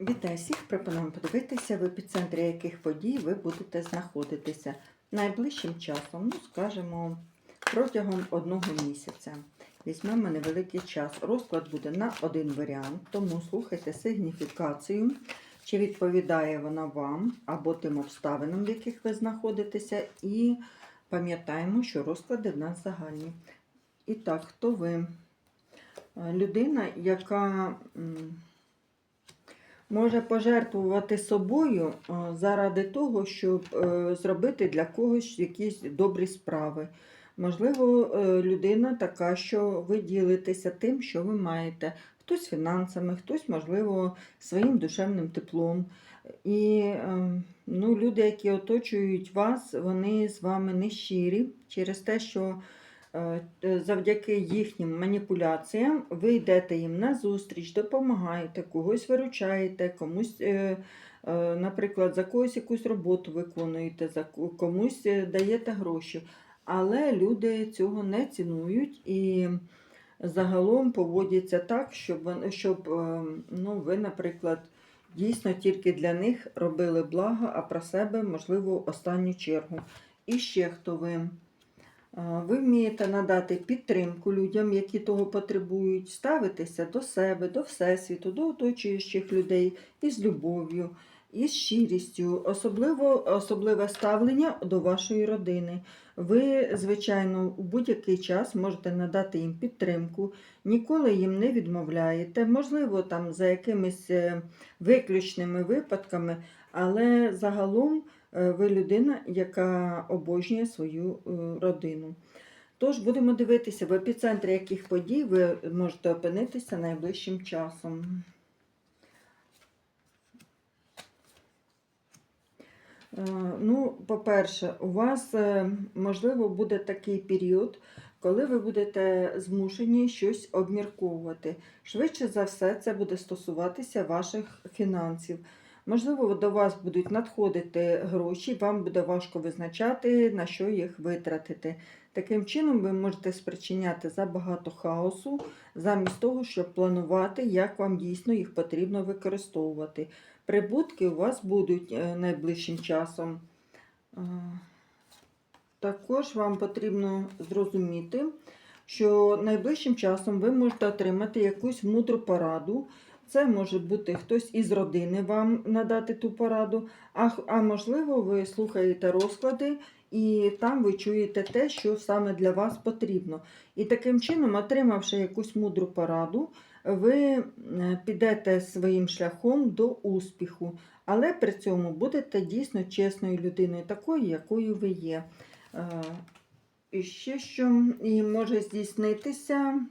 Вітаю всіх! Пропонуємо подивитися, в епіцентрі яких подій ви будете знаходитися найближчим часом, ну, скажімо, протягом одного місяця. Візьмемо невеликий час. Розклад буде на один варіант, тому слухайте сигніфікацію, чи відповідає вона вам або тим обставинам, в яких ви знаходитеся, і пам'ятаємо, що розклади в нас загальні. І так, хто ви? Е, Людина, яка. Може пожертвувати собою е, заради того, щоб е, зробити для когось якісь добрі справи. Можливо, е, людина така, що ви ділитеся тим, що ви маєте. Хтось фінансами, хтось, можливо, своїм душевним теплом. І ну, люди, які оточують вас, вони з вами не щирі через те, що завдяки їхнім маніпуляціям ви йдете їм на зустріч, допомагаєте, когось виручаєте, комусь, е, е, наприклад, за когось якусь роботу виконуєте, за комусь е, даєте гроші. Але люди цього не цінують і загалом поводяться так, щоб, щоб е, ну, ви, наприклад, дійсно тільки для них робили благо, а про себе, можливо, останню чергу. І ще хто ви. Ви вмієте надати підтримку людям, які того потребують, ставитися до себе, до Всесвіту, до оточуючих людей із любов'ю, із щирістю, особливо, особливе ставлення до вашої родини. Ви, звичайно, у будь-який час можете надати їм підтримку, ніколи їм не відмовляєте, можливо, там за якимись е, виключними випадками, але загалом ви людина, яка обожнює свою е, родину. Тож будемо дивитися, в епіцентрі яких подій ви можете опинитися найближчим часом. Е, Ну, по-перше, у вас, е, можливо, буде такий період, коли ви будете змушені щось обмірковувати. Швидше за все, це буде стосуватися ваших фінансів. Можливо, до вас будуть надходити гроші, вам буде важко визначати, на що їх витратити. Таким чином, ви можете спричиняти забагато хаосу, замість того, щоб планувати, як вам дійсно їх потрібно використовувати. Прибутки у вас будуть е, найближчим часом. Е, Також вам потрібно зрозуміти, що найближчим часом ви можете отримати якусь мудру пораду. Це може бути хтось із родини вам надати ту пораду, а, а можливо, ви слухаєте розклади і там ви чуєте те, що саме для вас потрібно. І таким чином, отримавши якусь мудру пораду, ви е, підете своїм шляхом до успіху, але при цьому будете дійсно чесною людиною, такою, якою ви є. Е, І ще що і може здійснитися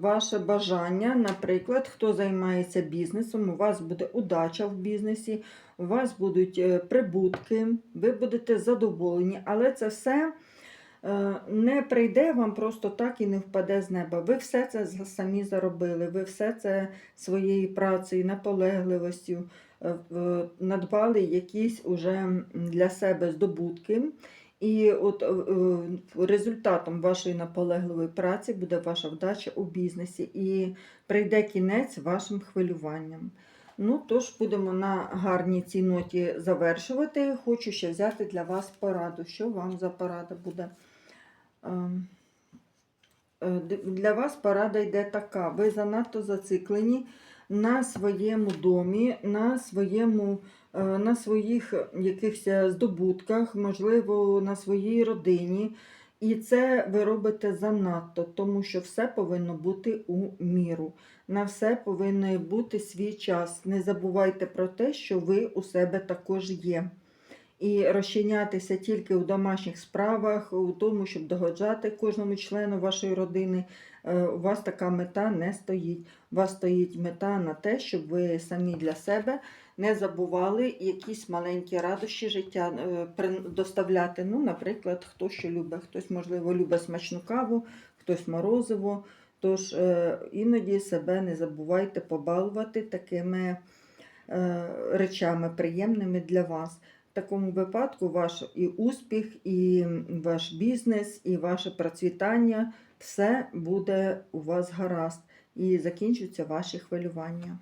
ваше бажання, наприклад, хто займається бізнесом, у вас буде удача в бізнесі, у вас будуть е, прибутки, ви будете задоволені, але це все е, не прийде вам просто так і не впаде з неба. Ви все це самі заробили, ви все це своєю працею, наполегливостю е, надбали якісь уже для себе здобутки. І от е, е, результатом вашої наполегливої праці буде ваша вдача у бізнесі і прийде кінець вашим хвилюванням. Ну, тож будемо на гарній цій ноті завершувати. Хочу ще взяти для вас пораду. Що вам за порада буде? Ем, е, Для вас порада йде така. Ви занадто зациклені на своєму домі, на своєму е, на своїх якихось здобутках, можливо, на своїй родині. І це ви робите занадто, тому що все повинно бути у міру. На все повинен бути свій час. Не забувайте про те, що ви у себе також є. І розчинятися тільки у домашніх справах, у тому, щоб догоджати кожному члену вашої родини. е, У вас така мета не стоїть. У вас стоїть мета на те, щоб ви самі для себе не забували якісь маленькі радощі життя е, доставляти. Ну, наприклад, хто що любить, хтось, можливо, любить смачну каву, хтось морозиво. Тож е, іноді себе не забувайте побалувати такими речами приємними для вас. Такому випадку ваш і успіх, і ваш бізнес, і ваше процвітання все буде у вас гаразд і закінчуються ваші хвилювання.